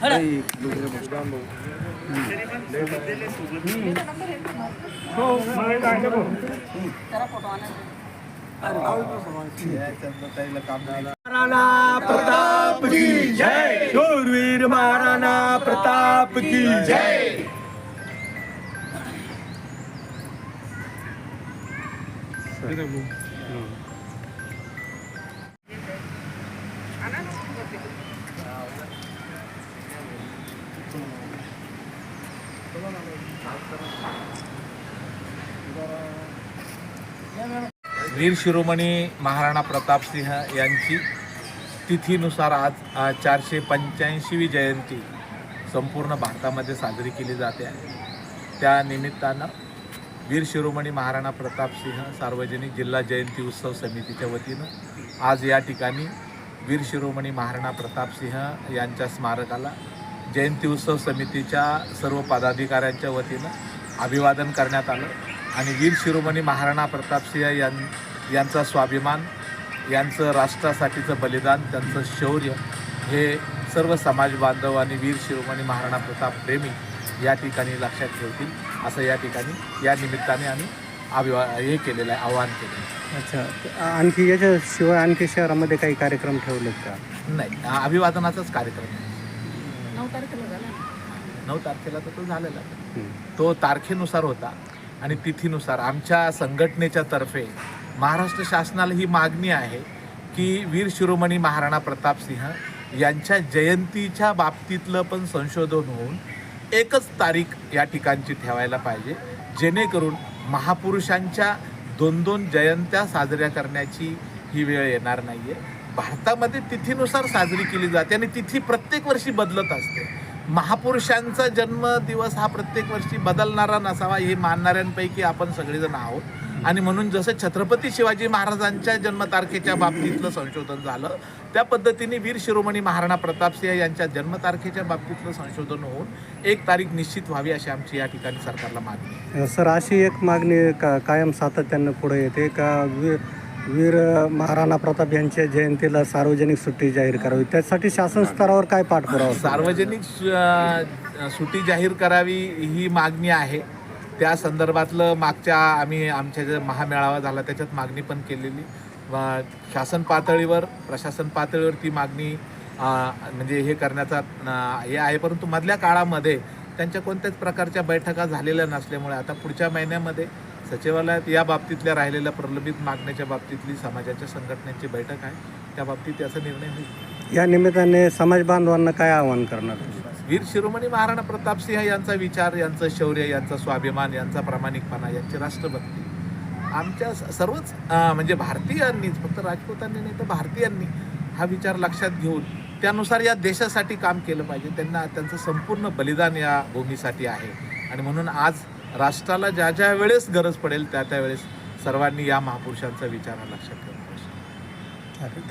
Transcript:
Hello. वीर शिरोमणी महाराणा प्रतापसिंह यांची तिथीनुसार आज चारशे पंच्याऐंशीवी जयंती संपूर्ण भारतामध्ये साजरी केली जाते. आहे त्या निमित्तानं वीर शिरोमणी महाराणा प्रतापसिंह सार्वजनिक जिल्हा जयंती उत्सव समितीच्या वतीनं आज या ठिकाणी वीर शिरोमणी महाराणा प्रतापसिंह यांच्या स्मारकाला जयंती उत्सव समितीच्या सर्व पदाधिकाऱ्यांच्या वतीनं अभिवादन करण्यात आलं. आणि वीर शिरोमणी महाराणा प्रतापसिंह यां यांचा स्वाभिमान यांचं राष्ट्रासाठीचं बलिदान त्यांचं शौर्य हे सर्व समाज बांधव आणि वीर शिरोमणी महाराणा प्रताप प्रेमी या ठिकाणी लक्षात ठेवतील. असं या ठिकाणी या निमित्ताने आम्ही अभिवा हे केलेलं आहे आवाहन केलेलं आहे. अच्छा. आणखी याच्याशिवाय आणखी शहरामध्ये काही कार्यक्रम ठेवलेत का? नाही. अभिवादनाचाच कार्यक्रम आहे. नऊ तारखेला झाला. नऊ तारखेला तर तो झालेला. तो तारखेनुसार होता. आणि तिथीनुसार आमच्या संघटनेच्या तर्फे महाराष्ट्र शासनाला ही मागणी आहे की वीर शिरोमणी महाराणा प्रतापसिंह यांच्या जयंतीच्या बाबतीतलं पण संशोधन होऊन एकच तारीख या ठिकाणची ठेवायला पाहिजे जेणेकरून महापुरुषांच्या दोन दोन जयंत्या साजऱ्या करण्याची ही वेळ येणार नाही आहे भारतामध्ये तिथीनुसार साजरी केली जाते आणि तिथी प्रत्येक वर्षी बदलत असते. महापुरुषांचा जन्मदिवस हा प्रत्येक वर्षी बदलणारा नसावा हे मानणाऱ्यांपैकी आपण सगळेजण आहोत. आणि म्हणून जसं छत्रपती शिवाजी महाराजांच्या जन्मतारखेच्या बाबतीतलं संशोधन झालं त्या पद्धतीने वीर शिरोमणी महाराणा प्रतापसिंह यांच्या जन्मतारखेच्या बाबतीतलं संशोधन होऊन एक तारीख निश्चित व्हावी अशी आमची या ठिकाणी सरकारला मागणी सर अशी एक मागणी का कायम सातत्यानं पुढे येते का वीर महाराणा प्रताप यांच्या जयंतीला सार्वजनिक सुट्टी जाहीर करावी. त्यासाठी शासन स्तरावर काय पाठपुरावा? सार्वजनिक सु- सुट्टी जाहीर करावी ही मागणी आहे. त्या संदर्भातलं मागच्या आम्ही आमच्या जे महामेळावा झाला त्याच्यात मागणी पण केलेली. व शासन पातळीवर प्रशासन पातळीवर ती मागणी अ, म्हणजे हे करण्याचा अ, हे आहे. परंतु मधल्या काळामध्ये त्यांच्या कोणत्याच प्रकारच्या बैठका झालेल्या नसल्यामुळे आता पुढच्या महिन्यामध्ये सचिवालयात या बाबतीतल्या राहिलेल्या प्रलंबित मागण्याच्या बाबतीतली समाजाच्या संघटनेची बैठक आहे. त्या बाबतीत त्याचा निर्णय होईल. या निमित्ताने समाज बांधवांना काय आवाहन करणार? वीर शिरोमणी महाराणा प्रतापसिंह यांचा विचार यांचं शौर्य यांचा स्वाभिमान यांचा प्रामाणिकपणा यांची राष्ट्रभक्ती. आमच्या सर्वच म्हणजे भारतीयांनीच फक्त राजपूतांनी नाही तर भारतीयांनी हा विचार लक्षात घेऊन त्यानुसार या देशासाठी काम केलं पाहिजे. त्यांना त्यांचं संपूर्ण बलिदान या भूमीसाठी आहे. आणि म्हणून आज राष्ट्राला ज्या ज्या वेळेस गरज पडेल त्या त्या वेळेस सर्वांनी या महापुरुषांचा विचार लक्षात ठेवला पाहिजे